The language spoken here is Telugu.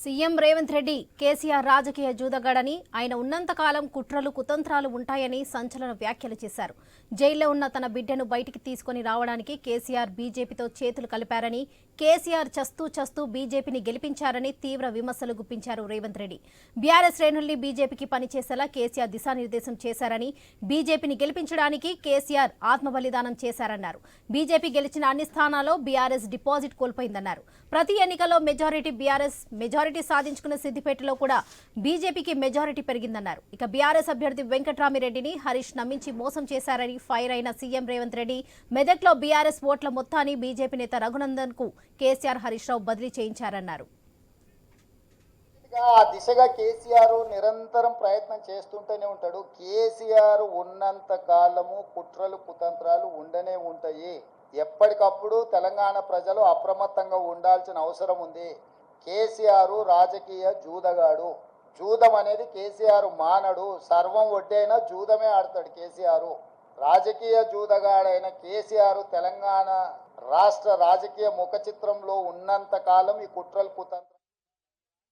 సీఎం రేవంత్ రెడ్డి కేసీఆర్ రాజకీయ జూదగాడని ఆయన ఉన్నంతకాలం కుట్రలు కుతంత్రాలు ఉంటాయని సంచలన వ్యాఖ్యలు చేశారు. జైల్లో ఉన్న తన బిడ్డను బయటికి తీసుకొని రావడానికి కేసీఆర్ బీజేపీతో చేతులు కలిపారని కేసీఆర్ చస్తూ చస్తూ బీజేపీని గెలిపించారని తీవ్ర విమర్శలు గుప్పించారు రేవంత్ రెడ్డి. బీఆర్ఎస్ శ్రేణుల్ని బీజేపీకి పనిచేసేలా కేసీఆర్ దిశానిర్దేశం చేశారని బీజేపీని గెలిపించడానికి కేసీఆర్ ఆత్మబలిదానం చేశారన్నారు. బీజేపీ గెలిచిన అన్ని స్థానాల్లో బీఆర్ఎస్ డిపాజిట్ కోల్పోయిందన్నారు. ప్రతి ఎన్నికల్లో మెజారిటీ బీఆర్ఎస్ మెజారిటీ సాధించుకున్న సిద్దిపేటలో కూడా బీజేపీకి మెజారిటీ పెరిగిందన్నారు. ఇక బీఆర్ఎస్ అభ్యర్థి వెంకట్రామిరెడ్డిని హరీష్ నమ్మించి మోసం చేశారని ఫైర్ అయిన సీఎం రేవంత్ రెడ్డి మెదక్లో బీఆర్ఎస్ ఓట్ల మొత్తాన్ని బీజేపీ నేత రఘునందన్కు కేసీఆర్ హరీష్ రావు బదిలీ చేయించారన్నారు. ఆ దిశగా కేసీఆర్ నిరంతరం ప్రయత్నం చేస్తుంటూనే ఉంటాడు. కేసీఆర్ ఉన్నంత కాలము కుట్రలు కుతంత్రాలు ఉండనే ఉంటాయి. ఎప్పటికప్పుడు తెలంగాణ ప్రజలు అప్రమత్తంగా ఉండాల్సిన అవసరం ఉంది. కేసీఆర్ రాజకీయ జూదగాడు. జూదం అనేది కేసీఆర్ మానడు. సర్వం ఒడ్డైనా జూదమే ఆడతాడు కేసీఆర్. రాజకీయ జూదగాడైన కేసీఆర్ తెలంగాణ రాష్ట్ర రాజకీయ ముఖ చిత్రంలో ఉన్నంత కాలం ఈ కుట్రలు కుతంత్ర